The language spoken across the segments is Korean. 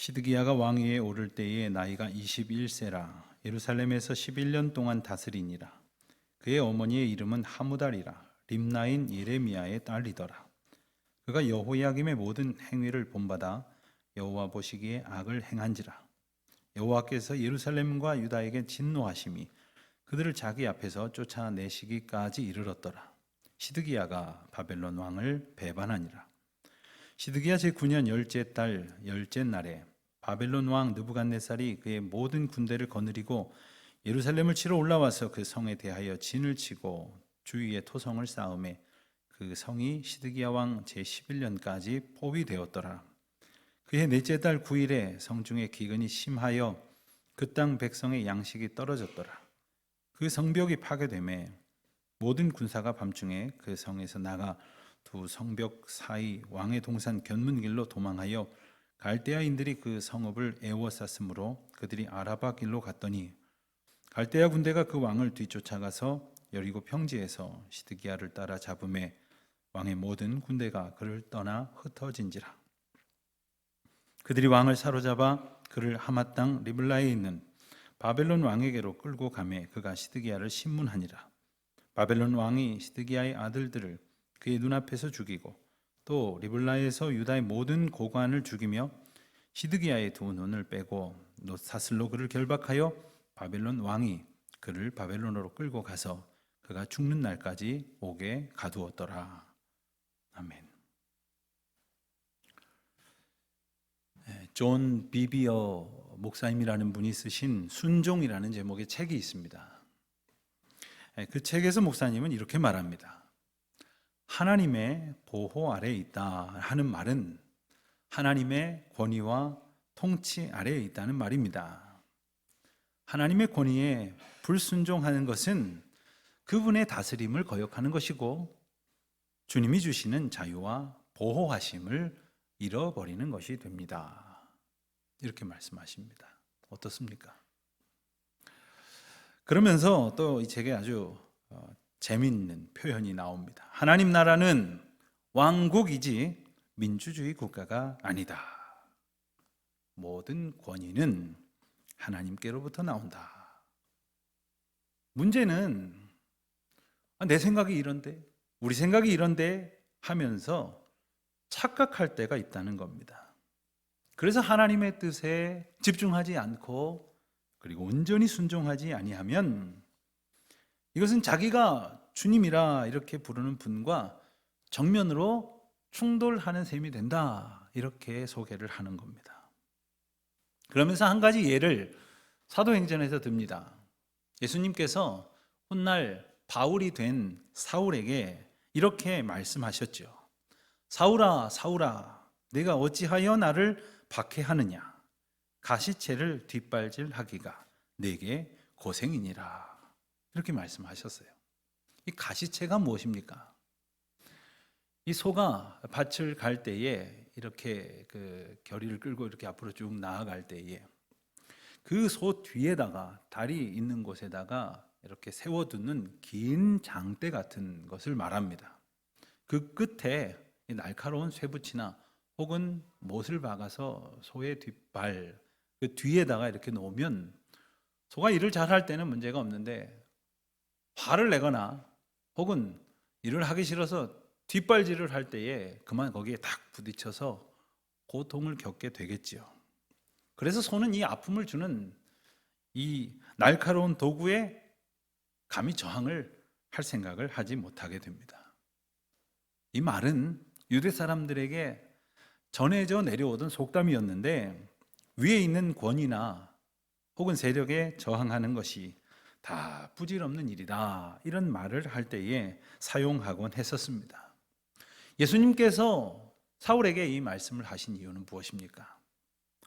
시드기야가 왕위에 오를 때에 나이가 21세라. 예루살렘에서 11년 동안 다스리니라. 그의 어머니의 이름은 하무달이라. 림나인 예레미야의 딸이더라. 그가 여호야김의 모든 행위를 본받아 여호와 보시기에 악을 행한지라. 여호와께서 예루살렘과 유다에게 진노하심이 그들을 자기 앞에서 쫓아내시기까지 이르렀더라. 시드기야가 바벨론 왕을 배반하니라 시드기야 제9년 열째 달 열째 날에 바벨론 왕 느부갓네살이 그의 모든 군대를 거느리고 예루살렘을 치러 올라와서 그 성에 대하여 진을 치고 주위에 토성을 쌓음에 그 성이 시드기야 왕 제11년까지 포위되었더라. 그해 넷째 달 9일에 성중에 기근이 심하여 그 땅 백성의 양식이 떨어졌더라. 그 성벽이 파괴됨에 모든 군사가 밤중에 그 성에서 나가 두 성벽 사이 왕의 동산 견문길로 도망하여 갈대아인들이 그 성읍을 에워쌌으므로 그들이 아라바 길로 갔더니 갈대아 군대가 그 왕을 뒤쫓아가서 여리고 평지에서 시드기야를 따라 잡음에 왕의 모든 군대가 그를 떠나 흩어진지라. 그들이 왕을 사로잡아 그를 하맛 땅 리블라에 있는 바벨론 왕에게로 끌고 가매 그가 시드기야를 신문하니라. 바벨론 왕이 시드기야의 아들들을 그의 눈앞에서 죽이고 또 리블라에서 유다의 모든 고관을 죽이며 시드기야의 두 눈을 빼고 노사슬로 그를 결박하여 바벨론 왕이 그를 바벨론으로 끌고 가서 그가 죽는 날까지 옥에 가두었더라. 아멘. 네, 존 비비어 목사님이라는 분이 쓰신 순종이라는 제목의 책이 있습니다. 네, 그 책에서 목사님은 이렇게 말합니다. 하나님의 보호 아래에 있다 하는 말은 하나님의 권위와 통치 아래에 있다는 말입니다. 하나님의 권위에 불순종하는 것은 그분의 다스림을 거역하는 것이고 주님이 주시는 자유와 보호하심을 잃어버리는 것이 됩니다. 이렇게 말씀하십니다. 어떻습니까? 그러면서 또이 책에 아주 어, 재미있는 표현이 나옵니다. 하나님 나라는 왕국이지 민주주의 국가가 아니다. 모든 권위는 하나님께로부터 나온다. 문제는 아, 내 생각이 이런데, 우리 생각이 이런데 하면서 착각할 때가 있다는 겁니다. 그래서 하나님의 뜻에 집중하지 않고 그리고 온전히 순종하지 아니하면 이것은 자기가 주님이라 이렇게 부르는 분과 정면으로 충돌하는 셈이 된다. 이렇게 소개를 하는 겁니다. 그러면서 한 가지 예를 사도행전에서 듭니다. 예수님께서 훗날 바울이 된 사울에게 이렇게 말씀하셨죠. 사울아, 사울아, 내가 어찌하여 나를 박해하느냐? 가시채를 뒷발질하기가 내게 고생이니라. 이렇게 말씀하셨어요. 이 가시채가 무엇입니까? 이 소가 밭을 갈 때에 이렇게 그 결의를 끌고 이렇게 앞으로 쭉 나아갈 때에 그 소 뒤에다가 다리 있는 곳에다가 이렇게 세워두는 긴 장대 같은 것을 말합니다. 그 끝에 이 날카로운 쇠붙이나 혹은 못을 박아서 소의 뒷발 그 뒤에다가 이렇게 놓으면 소가 일을 잘 할 때는 문제가 없는데 화를 내거나 혹은 일을 하기 싫어서 뒷발질을 할 때에 그만 거기에 탁 부딪혀서 고통을 겪게 되겠지요. 그래서 소는 이 아픔을 주는 이 날카로운 도구에 감히 저항을 할 생각을 하지 못하게 됩니다. 이 말은 유대 사람들에게 전해져 내려오던 속담이었는데 위에 있는 권위나 혹은 세력에 저항하는 것이 다 부질없는 일이다. 이런 말을 할 때에 사용하곤 했었습니다. 예수님께서 사울에게 이 말씀을 하신 이유는 무엇입니까?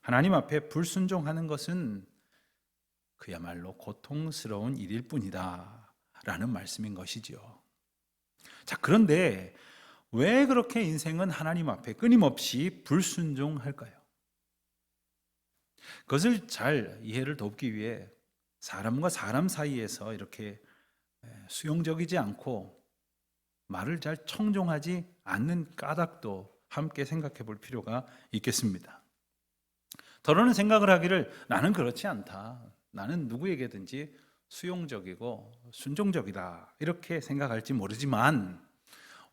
하나님 앞에 불순종하는 것은 그야말로 고통스러운 일일 뿐이다. 라는 말씀인 것이죠. 자, 그런데 왜 그렇게 인생은 하나님 앞에 끊임없이 불순종할까요? 그것을 잘 이해를 돕기 위해 사람과 사람 사이에서 이렇게 수용적이지 않고 말을 잘 청종하지 않는 까닭도 함께 생각해 볼 필요가 있겠습니다. 더러는 생각을 하기를 나는 그렇지 않다. 나는 누구에게든지 수용적이고 순종적이다. 이렇게 생각할지 모르지만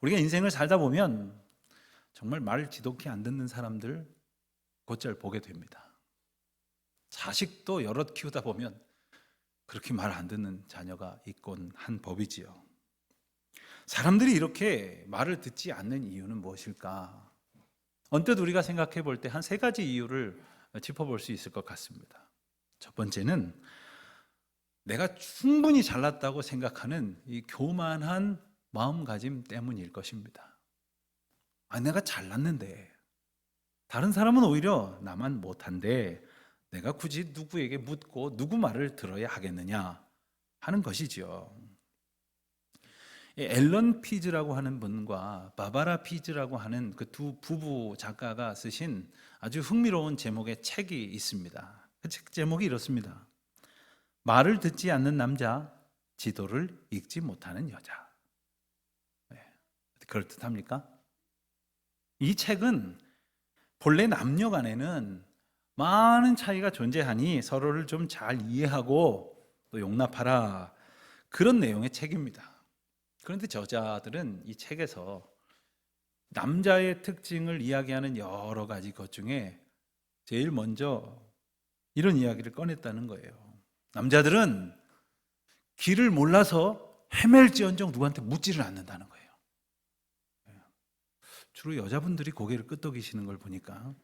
우리가 인생을 살다 보면 정말 말을 지독히 안 듣는 사람들 곧잘 보게 됩니다. 자식도 여럿 키우다 보면 그렇게 말 안 듣는 자녀가 있곤 한 법이지요. 사람들이 이렇게 말을 듣지 않는 이유는 무엇일까? 언뜻 우리가 생각해 볼 때 한 세 가지 이유를 짚어볼 수 있을 것 같습니다. 첫 번째는 내가 충분히 잘났다고 생각하는 이 교만한 마음가짐 때문일 것입니다. 아, 내가 잘났는데 다른 사람은 오히려 나만 못한데 내가 굳이 누구에게 묻고 누구 말을 들어야 하겠느냐 하는 것이지요. 이 앨런 피즈라고 하는 분과 바바라 피즈라고 하는 그 두 부부 작가가 쓰신 아주 흥미로운 제목의 책이 있습니다. 그 책 제목이 이렇습니다. 말을 듣지 않는 남자, 지도를 읽지 못하는 여자. 네, 그럴 듯합니까? 이 책은 본래 남녀 간에는 많은 차이가 존재하니 서로를 좀 잘 이해하고 또 용납하라 그런 내용의 책입니다. 그런데 저자들은 이 책에서 남자의 특징을 이야기하는 여러 가지 것 중에 제일 먼저 이런 이야기를 꺼냈다는 거예요. 남자들은 길을 몰라서 헤맬지언정 누구한테 묻지를 않는다는 거예요. 주로 여자분들이 고개를 끄덕이시는 걸 보니까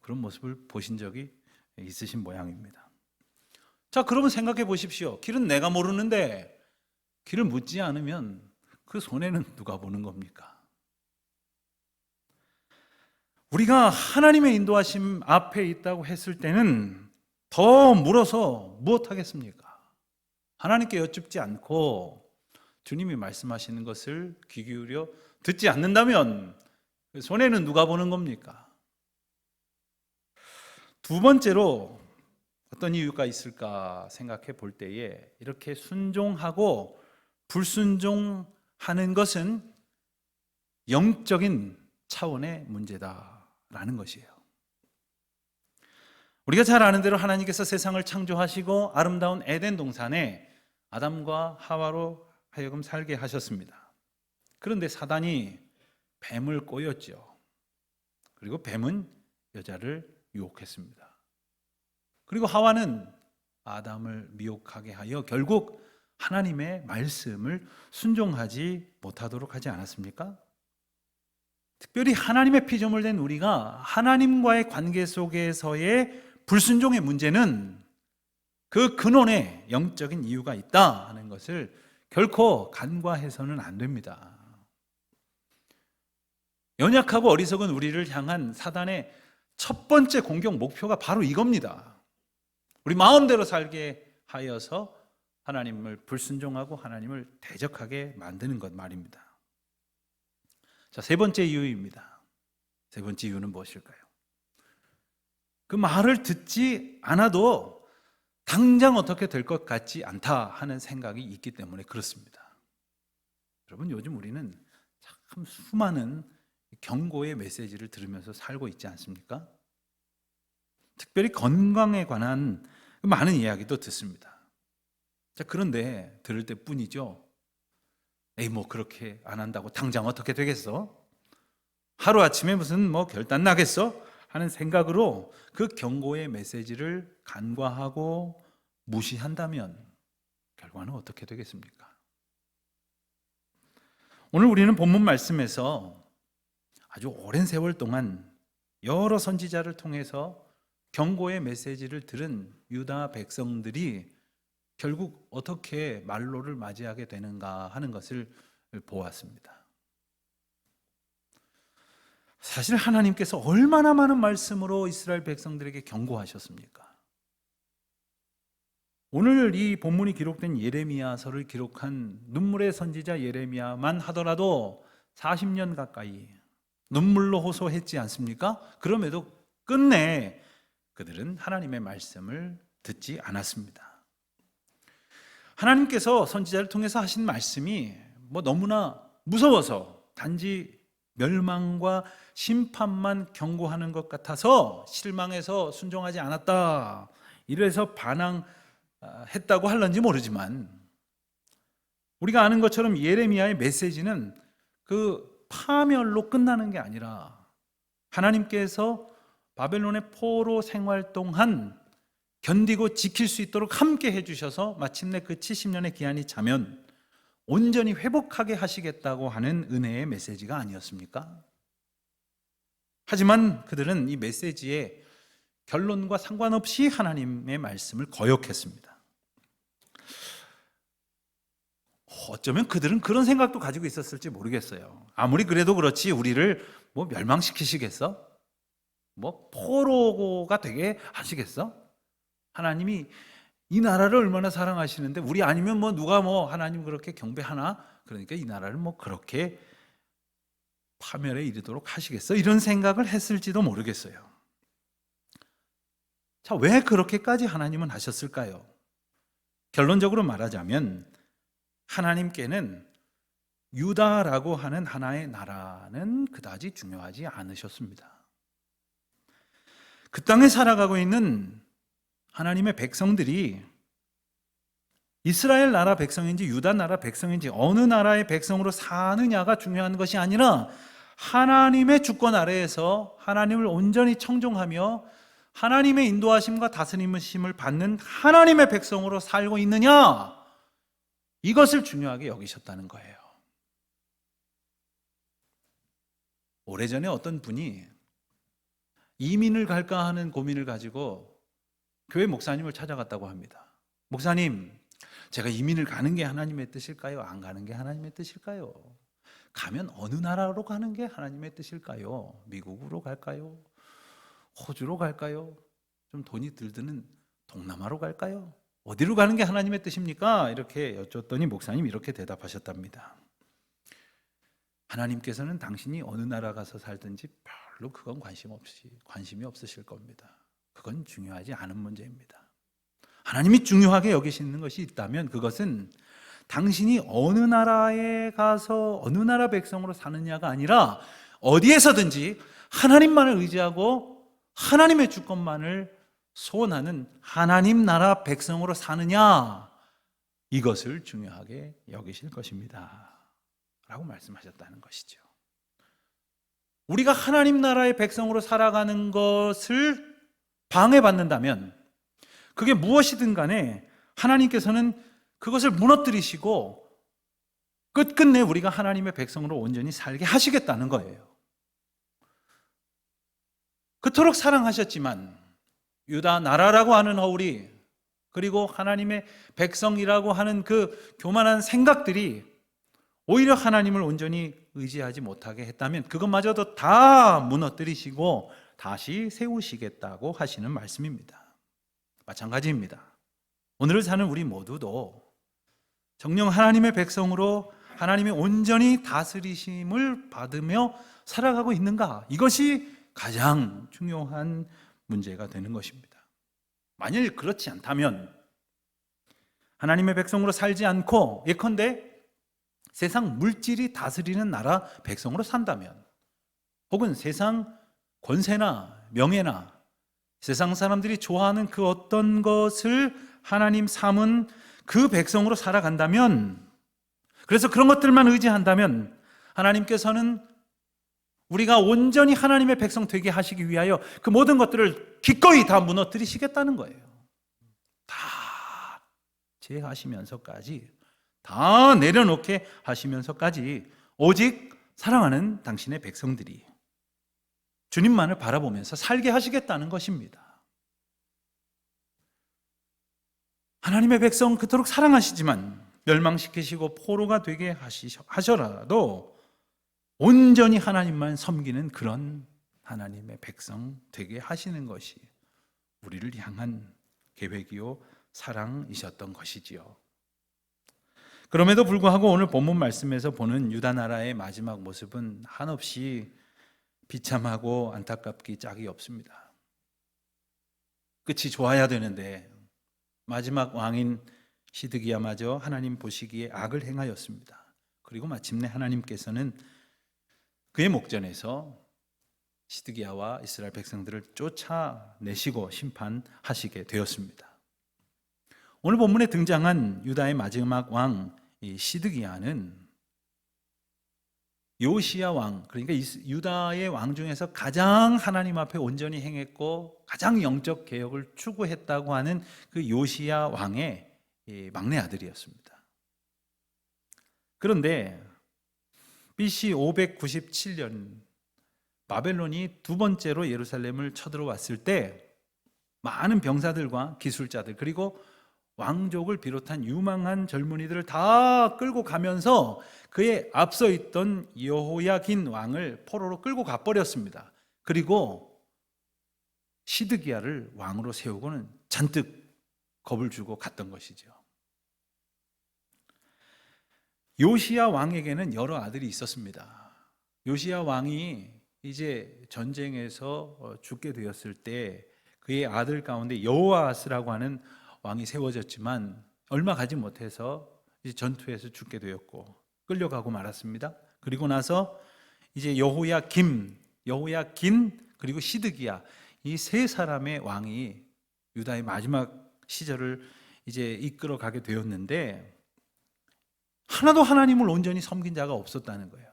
그런 모습을 보신 적이 있으신 모양입니다. 자, 그러면 생각해 보십시오. 길은 내가 모르는데 길을 묻지 않으면 그 손해는 누가 보는 겁니까? 우리가 하나님의 인도하심 앞에 있다고 했을 때는 더 물어서 무엇 하겠습니까? 하나님께 여쭙지 않고 주님이 말씀하시는 것을 귀 기울여 듣지 않는다면 그 손해는 누가 보는 겁니까? 두 번째로 어떤 이유가 있을까 생각해 볼 때에 이렇게 순종하고 불순종하는 것은 영적인 차원의 문제다라는 것이에요. 우리가 잘 아는 대로 하나님께서 세상을 창조하시고 아름다운 에덴 동산에 아담과 하와로 하여금 살게 하셨습니다. 그런데 사단이 뱀을 꼬였죠. 그리고 뱀은 여자를 유혹했습니다. 그리고 하와는 아담을 미혹하게 하여 결국 하나님의 말씀을 순종하지 못하도록 하지 않았습니까? 특별히 하나님의 피조물 된 우리가 하나님과의 관계 속에서의 불순종의 문제는 그 근원에 영적인 이유가 있다 하는 것을 결코 간과해서는 안 됩니다. 연약하고 어리석은 우리를 향한 사단의 첫 번째 공격 목표가 바로 이겁니다. 우리 마음대로 살게 하여서 하나님을 불순종하고 하나님을 대적하게 만드는 것 말입니다. 자, 세 번째 이유입니다. 세 번째 이유는 무엇일까요? 그 말을 듣지 않아도 당장 어떻게 될 것 같지 않다 하는 생각이 있기 때문에 그렇습니다. 여러분, 요즘 우리는 참 수많은 경고의 메시지를 들으면서 살고 있지 않습니까? 특별히 건강에 관한 많은 이야기도 듣습니다. 자, 그런데 들을 때 뿐이죠. 에이, 뭐 그렇게 안 한다고 당장 어떻게 되겠어? 하루아침에 무슨 뭐 결단 나겠어? 하는 생각으로 그 경고의 메시지를 간과하고 무시한다면 결과는 어떻게 되겠습니까? 오늘 우리는 본문 말씀에서 아주 오랜 세월 동안 여러 선지자를 통해서 경고의 메시지를 들은 유다 백성들이 결국 어떻게 말로를 맞이하게 되는가 하는 것을 보았습니다. 사실 하나님께서 얼마나 많은 말씀으로 이스라엘 백성들에게 경고하셨습니까? 오늘 이 본문이 기록된 예레미야서를 기록한 눈물의 선지자 예레미야만 하더라도 40년 가까이 눈물로 호소했지 않습니까? 그럼에도 끝내 그들은 하나님의 말씀을 듣지 않았습니다. 하나님께서 선지자를 통해서 하신 말씀이 뭐 너무나 무서워서 단지 멸망과 심판만 경고하는 것 같아서 실망해서 순종하지 않았다. 이래서 반항했다고 할런지 모르지만 우리가 아는 것처럼 예레미야의 메시지는 그 파멸로 끝나는 게 아니라 하나님께서 바벨론의 포로 생활 동안 견디고 지킬 수 있도록 함께 해주셔서 마침내 그 70년의 기한이 차면 온전히 회복하게 하시겠다고 하는 은혜의 메시지가 아니었습니까? 하지만 그들은 이 메시지의 결론과 상관없이 하나님의 말씀을 거역했습니다. 어쩌면 그들은 그런 생각도 가지고 있었을지 모르겠어요. 아무리 그래도 그렇지 우리를 뭐 멸망시키시겠어? 뭐 포로가 되게 하시겠어? 하나님이 이 나라를 얼마나 사랑하시는데 우리 아니면 뭐 누가 뭐 하나님 그렇게 경배하나? 그러니까 이 나라를 뭐 그렇게 파멸에 이르도록 하시겠어? 이런 생각을 했을지도 모르겠어요. 자, 왜 그렇게까지 하나님은 하셨을까요? 결론적으로 말하자면 하나님께는 유다라고 하는 하나의 나라는 그다지 중요하지 않으셨습니다. 그 땅에 살아가고 있는 하나님의 백성들이 이스라엘 나라 백성인지 유다 나라 백성인지 어느 나라의 백성으로 사느냐가 중요한 것이 아니라 하나님의 주권 아래에서 하나님을 온전히 청종하며 하나님의 인도하심과 다스림을 받는 하나님의 백성으로 살고 있느냐 이것을 중요하게 여기셨다는 거예요. 오래전에 어떤 분이 이민을 갈까 하는 고민을 가지고 교회 목사님을 찾아갔다고 합니다. 목사님, 제가 이민을 가는 게 하나님의 뜻일까요? 안 가는 게 하나님의 뜻일까요? 가면 어느 나라로 가는 게 하나님의 뜻일까요? 미국으로 갈까요? 호주로 갈까요? 좀 돈이 들드는 동남아로 갈까요? 어디로 가는 게 하나님의 뜻입니까? 이렇게 여쭈었더니 목사님 이렇게 대답하셨답니다. 하나님께서는 당신이 어느 나라 가서 살든지 별로 그건 관심 없이 관심이 없으실 겁니다. 그건 중요하지 않은 문제입니다. 하나님이 중요하게 여기시는 것이 있다면 그것은 당신이 어느 나라에 가서 어느 나라 백성으로 사느냐가 아니라 어디에서든지 하나님만을 의지하고 하나님의 주권만을 소원하는 하나님 나라 백성으로 사느냐 이것을 중요하게 여기실 것입니다. 라고 말씀하셨다는 것이죠. 우리가 하나님 나라의 백성으로 살아가는 것을 방해받는다면 그게 무엇이든 간에 하나님께서는 그것을 무너뜨리시고 끝끝내 우리가 하나님의 백성으로 온전히 살게 하시겠다는 거예요. 그토록 사랑하셨지만 유다 나라라고 하는 허울이 그리고 하나님의 백성이라고 하는 그 교만한 생각들이 오히려 하나님을 온전히 의지하지 못하게 했다면 그것마저도 다 무너뜨리시고 다시 세우시겠다고 하시는 말씀입니다. 마찬가지입니다. 오늘을 사는 우리 모두도 정령 하나님의 백성으로 하나님의 온전히 다스리심을 받으며 살아가고 있는가? 이것이 가장 중요한 문제가 되는 것입니다. 만일 그렇지 않다면 하나님의 백성으로 살지 않고 예컨대 세상 물질이 다스리는 나라 백성으로 산다면 혹은 세상 권세나 명예나 세상 사람들이 좋아하는 그 어떤 것을 하나님 삼은 그 백성으로 살아간다면 그래서 그런 것들만 의지한다면 하나님께서는 우리가 온전히 하나님의 백성 되게 하시기 위하여 그 모든 것들을 기꺼이 다 무너뜨리시겠다는 거예요. 다 제하시면서까지 다 내려놓게 하시면서까지 오직 사랑하는 당신의 백성들이 주님만을 바라보면서 살게 하시겠다는 것입니다. 하나님의 백성 그토록 사랑하시지만 멸망시키시고 포로가 되게 하셔라도 온전히 하나님만 섬기는 그런 하나님의 백성 되게 하시는 것이 우리를 향한 계획이요 사랑이셨던 것이지요. 그럼에도 불구하고 오늘 본문 말씀에서 보는 유다 나라의 마지막 모습은 한없이 비참하고 안타깝기 짝이 없습니다. 끝이 좋아야 되는데 마지막 왕인 시드기야마저 하나님 보시기에 악을 행하였습니다. 그리고 마침내 하나님께서는 그의 목전에서 시드기야와 이스라엘 백성들을 쫓아내시고 심판하시게 되었습니다. 오늘 본문에 등장한 유다의 마지막 왕 시드기야는 요시야 왕, 그러니까 유다의 왕 중에서 가장 하나님 앞에 온전히 행했고 가장 영적 개혁을 추구했다고 하는 그 요시야 왕의 막내 아들이었습니다. 그런데 BC 597년 바벨론이 두 번째로 예루살렘을 쳐들어왔을 때 많은 병사들과 기술자들 그리고 왕족을 비롯한 유망한 젊은이들을 다 끌고 가면서 그의 앞서 있던 여호야긴 왕을 포로로 끌고 가버렸습니다. 그리고 시드기야를 왕으로 세우고는 잔뜩 겁을 주고 갔던 것이죠. 요시야 왕에게는 여러 아들이 있었습니다. 요시야 왕이 이제 전쟁에서 어, 죽게 되었을 때 그의 아들 가운데 여호아스라고 하는 왕이 세워졌지만 얼마 가지 못해서 이제 전투에서 죽게 되었고 끌려가고 말았습니다. 그리고 나서 이제 여호야 김, 여호야 긴 그리고 시드기야 이 세 사람의 왕이 유다의 마지막 시절을 이제 이끌어 가게 되었는데 하나도 하나님을 온전히 섬긴 자가 없었다는 거예요.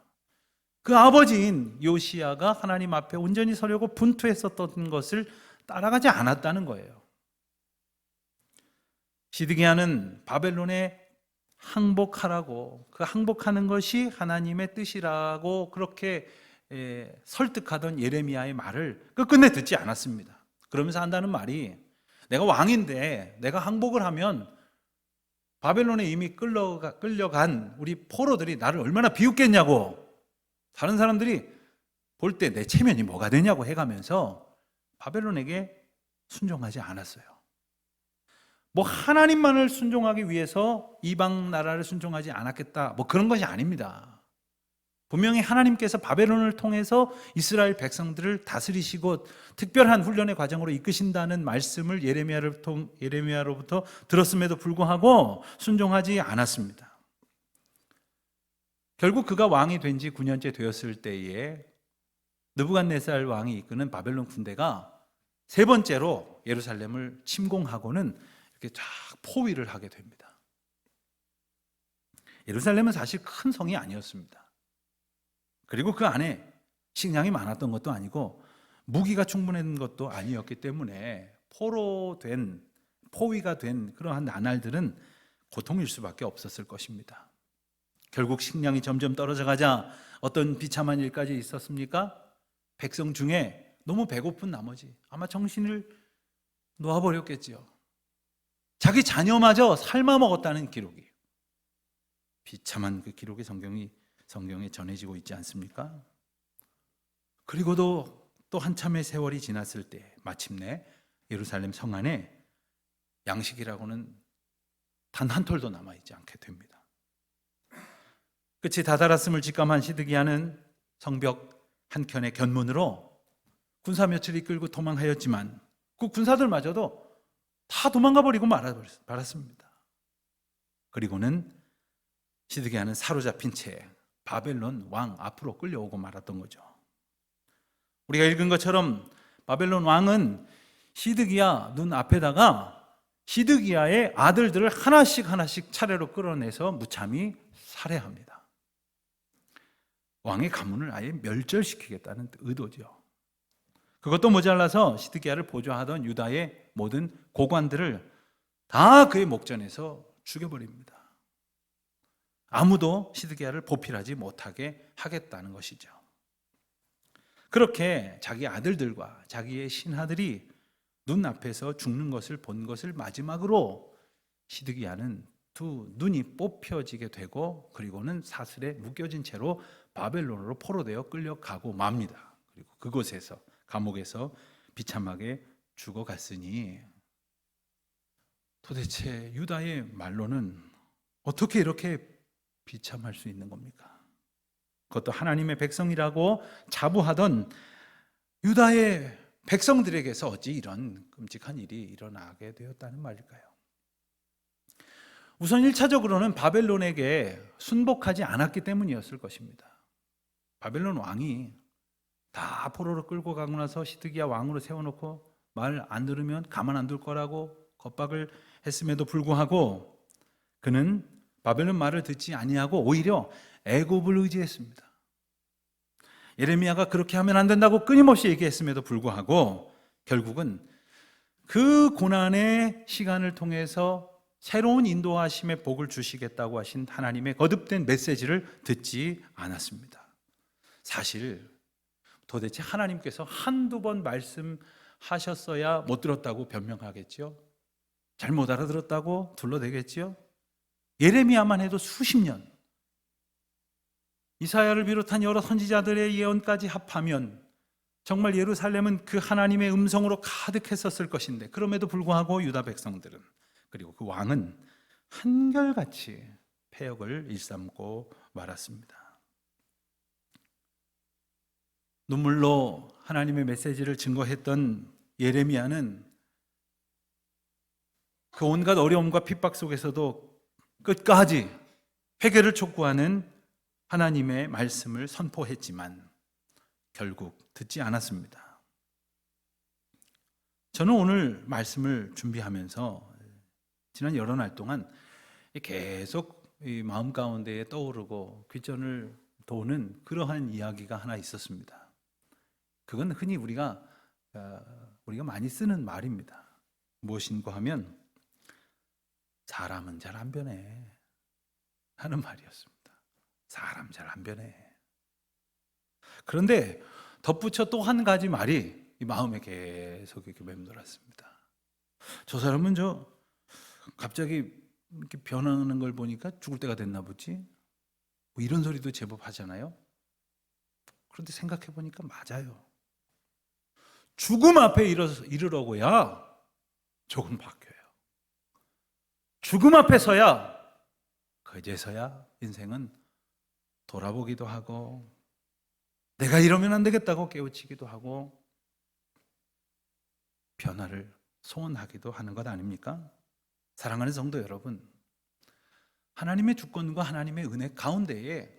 그 아버지인 요시야가 하나님 앞에 온전히 서려고 분투했었던 것을 따라가지 않았다는 거예요. 시드기야는 바벨론에 항복하라고 그 항복하는 것이 하나님의 뜻이라고 그렇게 에, 설득하던 예레미야의 말을 끝끝내 듣지 않았습니다. 그러면서 한다는 말이 내가 왕인데 내가 항복을 하면 바벨론에 이미 끌려가, 끌려간 우리 포로들이 나를 얼마나 비웃겠냐고 다른 사람들이 볼 때 내 체면이 뭐가 되냐고 해가면서 바벨론에게 순종하지 않았어요. 뭐 하나님만을 순종하기 위해서 이방 나라를 순종하지 않았겠다. 뭐 그런 것이 아닙니다. 분명히 하나님께서 바벨론을 통해서 이스라엘 백성들을 다스리시고 특별한 훈련의 과정으로 이끄신다는 말씀을 예레미야를 통 예레미야로부터 들었음에도 불구하고 순종하지 않았습니다. 결국 그가 왕이 된 지 9년째 되었을 때에 느부갓네살 왕이 이끄는 바벨론 군대가 세 번째로 예루살렘을 침공하고는 이렇게 쫙 포위를 하게 됩니다. 예루살렘은 사실 큰 성이 아니었습니다. 그리고 그 안에 식량이 많았던 것도 아니고 무기가 충분한 것도 아니었기 때문에 포로 된 포위가 된 그러한 나날들은 고통일 수밖에 없었을 것입니다. 결국 식량이 점점 떨어져 가자 어떤 비참한 일까지 있었습니까? 백성 중에 너무 배고픈 나머지 아마 정신을 놓아버렸겠지요. 자기 자녀마저 삶아 먹었다는 기록이 비참한 그 기록이 성경이 성경에 전해지고 있지 않습니까? 그리고도 또 한참의 세월이 지났을 때 마침내 예루살렘 성 안에 양식이라고는 단 한 톨도 남아 있지 않게 됩니다. 끝이 다다랐음을 직감한 시드기야는 성벽 한 켠의 견문으로 군사 며칠 이 끌고 도망하였지만 그 군사들마저도 다 도망가 버리고 말았습니다. 그리고는 시드기야는 사로잡힌 채 바벨론 왕 앞으로 끌려오고 말았던 거죠. 우리가 읽은 것처럼 바벨론 왕은 시드기야 눈 앞에다가 시드기야의 아들들을 하나씩 하나씩 차례로 끌어내서 무참히 살해합니다. 왕의 가문을 아예 멸절시키겠다는 의도죠. 그것도 모자라서 시드기야를 보좌하던 유다의 모든 고관들을 다 그의 목전에서 죽여버립니다. 아무도 시드기야를 보필하지 못하게 하겠다는 것이죠. 그렇게 자기 아들들과 자기의 신하들이 눈앞에서 죽는 것을 본 것을 마지막으로 시드기야는 두 눈이 뽑혀지게 되고 그리고는 사슬에 묶여진 채로 바벨론으로 포로되어 끌려가고 맙니다. 그리고 그곳에서 감옥에서 비참하게 죽어갔으니 도대체 유다의 말로는 어떻게 이렇게 비참할 수 있는 겁니까? 그것도 하나님의 백성이라고 자부하던 유다의 백성들에게서 어찌 이런 끔찍한 일이 일어나게 되었다는 말일까요? 우선 1차적으로는 바벨론에게 순복하지 않았기 때문이었을 것입니다. 바벨론 왕이 다 포로로 끌고 가고 나서 시드기야 왕으로 세워놓고 말 안 들으면 가만 안 둘 거라고 겁박을 했음에도 불구하고 그는 바벨론 말을 듣지 아니하고 오히려 애굽을 의지했습니다. 예레미야가 그렇게 하면 안 된다고 끊임없이 얘기했음에도 불구하고 결국은 그 고난의 시간을 통해서 새로운 인도하심의 복을 주시겠다고 하신 하나님의 거듭된 메시지를 듣지 않았습니다. 사실 도대체 하나님께서 한두 번 말씀하셨어야 못 들었다고 변명하겠지요? 잘못 알아들었다고 둘러대겠지요? 예레미야만 해도 수십 년 이사야를 비롯한 여러 선지자들의 예언까지 합하면 정말 예루살렘은 그 하나님의 음성으로 가득했었을 것인데 그럼에도 불구하고 유다 백성들은 그리고 그 왕은 한결같이 폐역을 일삼고 말았습니다. 눈물로 하나님의 메시지를 증거했던 예레미야는 그 온갖 어려움과 핍박 속에서도 끝까지 회개를 촉구하는 하나님의 말씀을 선포했지만 결국 듣지 않았습니다. 저는 오늘 말씀을 준비하면서 지난 여러 날 동안 계속 이 마음 가운데에 떠오르고 귀전을 도는 그러한 이야기가 하나 있었습니다. 그건 흔히 우리가 어, 우리가 많이 쓰는 말입니다. 무엇인가 하면 사람은 잘 안 변해 하는 말이었습니다. 사람 잘 안 변해. 그런데 덧붙여 또 한 가지 말이 이 마음에 계속 이렇게 맴돌았습니다. 저 사람은 저 갑자기 이렇게 변하는 걸 보니까 죽을 때가 됐나 보지. 뭐 이런 소리도 제법 하잖아요. 그런데 생각해 보니까 맞아요. 죽음 앞에 이르, 이르러고야 조금 바뀌어요. 죽음 앞에 서야 그제서야 인생은 돌아보기도 하고 내가 이러면 안 되겠다고 깨우치기도 하고 변화를 소원하기도 하는 것 아닙니까? 사랑하는 성도 여러분, 하나님의 주권과 하나님의 은혜 가운데에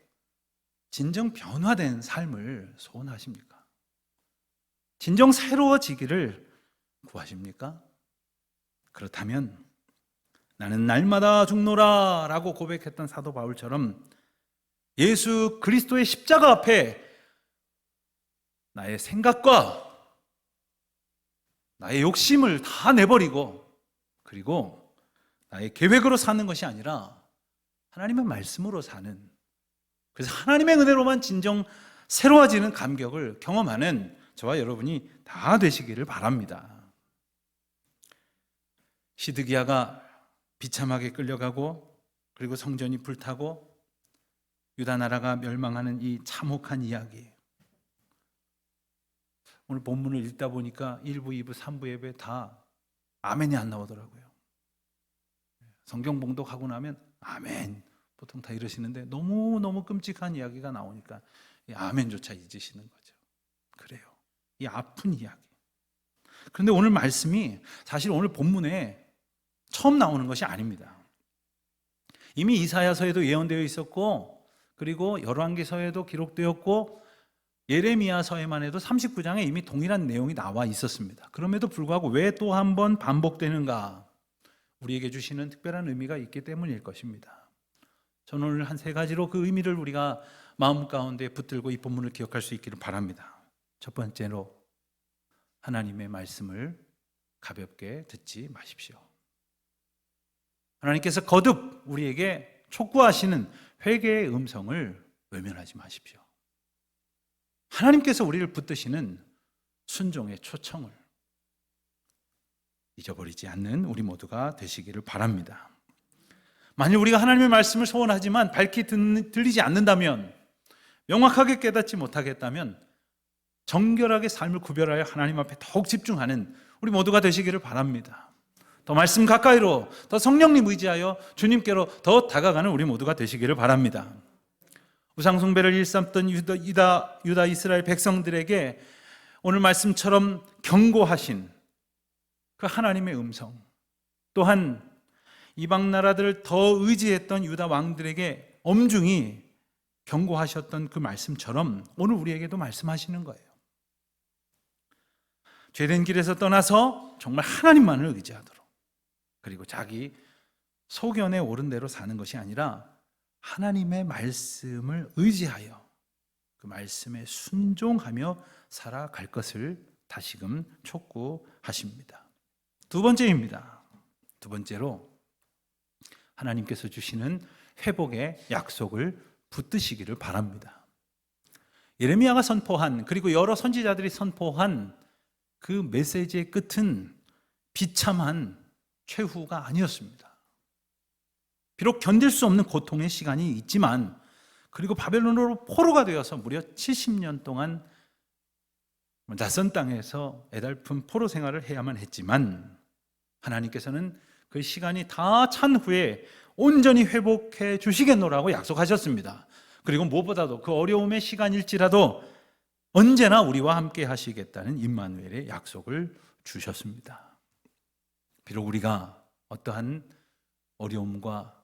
진정 변화된 삶을 소원하십니까? 진정 새로워지기를 구하십니까? 그렇다면 나는 날마다 죽노라 라고 고백했던 사도 바울처럼 예수 그리스도의 십자가 앞에 나의 생각과 나의 욕심을 다 내버리고 그리고 나의 계획으로 사는 것이 아니라 하나님의 말씀으로 사는 그래서 하나님의 은혜로만 진정 새로워지는 감격을 경험하는 저와 여러분이 다 되시기를 바랍니다. 시드기야가 비참하게 끌려가고 그리고 성전이 불타고 유다 나라가 멸망하는 이 참혹한 이야기. 오늘 본문을 읽다 보니까 1부, 2부, 3부 예배 다 아멘이 안 나오더라고요. 성경 봉독하고 나면 아멘 보통 다 이러시는데 너무너무 끔찍한 이야기가 나오니까 이 아멘조차 잊으시는 거죠. 그래요. 이 아픈 이야기. 그런데 오늘 말씀이 사실 오늘 본문에 처음 나오는 것이 아닙니다. 이미 이사야서에도 예언되어 있었고 그리고 열왕기서에도 기록되었고 예레미야서에만 해도 39장에 이미 동일한 내용이 나와 있었습니다. 그럼에도 불구하고 왜 또 한 번 반복되는가? 우리에게 주시는 특별한 의미가 있기 때문일 것입니다. 저는 오늘 한 세 가지로 그 의미를 우리가 마음 가운데 붙들고 이 본문을 기억할 수 있기를 바랍니다. 첫 번째로 하나님의 말씀을 가볍게 듣지 마십시오. 하나님께서 거듭 우리에게 촉구하시는 회개의 음성을 외면하지 마십시오. 하나님께서 우리를 붙드시는 순종의 초청을 잊어버리지 않는 우리 모두가 되시기를 바랍니다. 만일 우리가 하나님의 말씀을 소원하지만 밝히 들리지 않는다면, 명확하게 깨닫지 못하겠다면, 정결하게 삶을 구별하여 하나님 앞에 더욱 집중하는 우리 모두가 되시기를 바랍니다. 더 말씀 가까이로 더 성령님 의지하여 주님께로 더 다가가는 우리 모두가 되시기를 바랍니다. 우상숭배를 일삼던 유다, 유다, 유다 이스라엘 백성들에게 오늘 말씀처럼 경고하신 그 하나님의 음성 또한 이방 나라들을 더 의지했던 유다 왕들에게 엄중히 경고하셨던 그 말씀처럼 오늘 우리에게도 말씀하시는 거예요. 죄된 길에서 떠나서 정말 하나님만을 의지하도록 그리고 자기 소견에 옳은 대로 사는 것이 아니라 하나님의 말씀을 의지하여 그 말씀에 순종하며 살아갈 것을 다시금 촉구하십니다. 두 번째입니다. 두 번째로 하나님께서 주시는 회복의 약속을 붙드시기를 바랍니다. 예레미야가 선포한 그리고 여러 선지자들이 선포한 그 메시지의 끝은 비참한 최후가 아니었습니다. 비록 견딜 수 없는 고통의 시간이 있지만 그리고 바벨론으로 포로가 되어서 무려 70년 동안 낯선 땅에서 애달픈 포로 생활을 해야만 했지만 하나님께서는 그 시간이 다 찬 후에 온전히 회복해 주시겠노라고 약속하셨습니다. 그리고 무엇보다도 그 어려움의 시간일지라도 언제나 우리와 함께 하시겠다는 임마누엘의 약속을 주셨습니다. 비록 우리가 어떠한 어려움과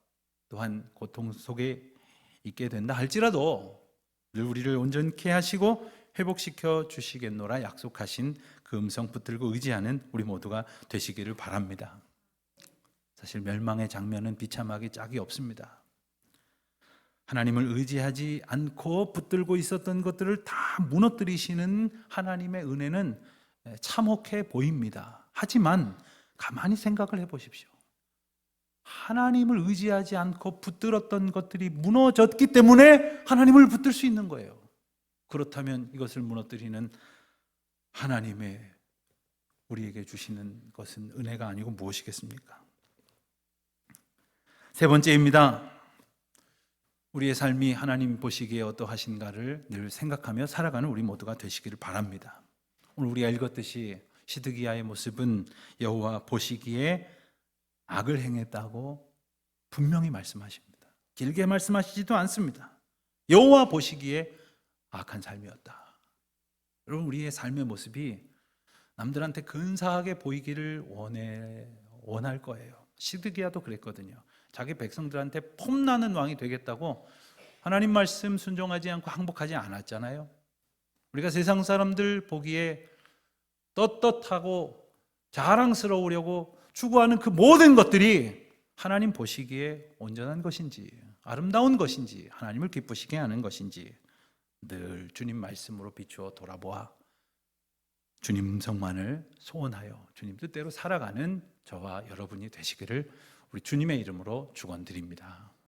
또한 고통 속에 있게 된다 할지라도 늘 우리를 온전케 하시고 회복시켜 주시겠노라 약속하신 그 음성 붙들고 의지하는 우리 모두가 되시기를 바랍니다. 사실 멸망의 장면은 비참하기 짝이 없습니다. 하나님을 의지하지 않고 붙들고 있었던 것들을 다 무너뜨리시는 하나님의 은혜는 참혹해 보입니다. 하지만 가만히 생각을 해 보십시오. 하나님을 의지하지 않고 붙들었던 것들이 무너졌기 때문에 하나님을 붙들 수 있는 거예요. 그렇다면 이것을 무너뜨리는 하나님의 우리에게 주시는 것은 은혜가 아니고 무엇이겠습니까? 세 번째입니다. 우리의 삶이 하나님 보시기에 어떠하신가를 늘 생각하며 살아가는 우리 모두가 되시기를 바랍니다. 오늘 우리가 읽었듯이 시드기야의 모습은 여호와 보시기에 악을 행했다고 분명히 말씀하십니다. 길게 말씀하시지도 않습니다. 여호와 보시기에 악한 삶이었다. 여러분 우리의 삶의 모습이 남들한테 근사하게 보이기를 원해 원할 거예요. 시드기야도 그랬거든요. 자기 백성들한테 폼나는 왕이 되겠다고 하나님 말씀 순종하지 않고 항복하지 않았잖아요. 우리가 세상 사람들 보기에 떳떳하고 자랑스러우려고 추구하는 그 모든 것들이 하나님 보시기에 온전한 것인지 아름다운 것인지 하나님을 기쁘시게 하는 것인지 늘 주님 말씀으로 비추어 돌아보아 주님 음성만을 소원하여 주님 뜻대로 살아가는 저와 여러분이 되시기를 우리 주님의 이름으로 축원드립니다.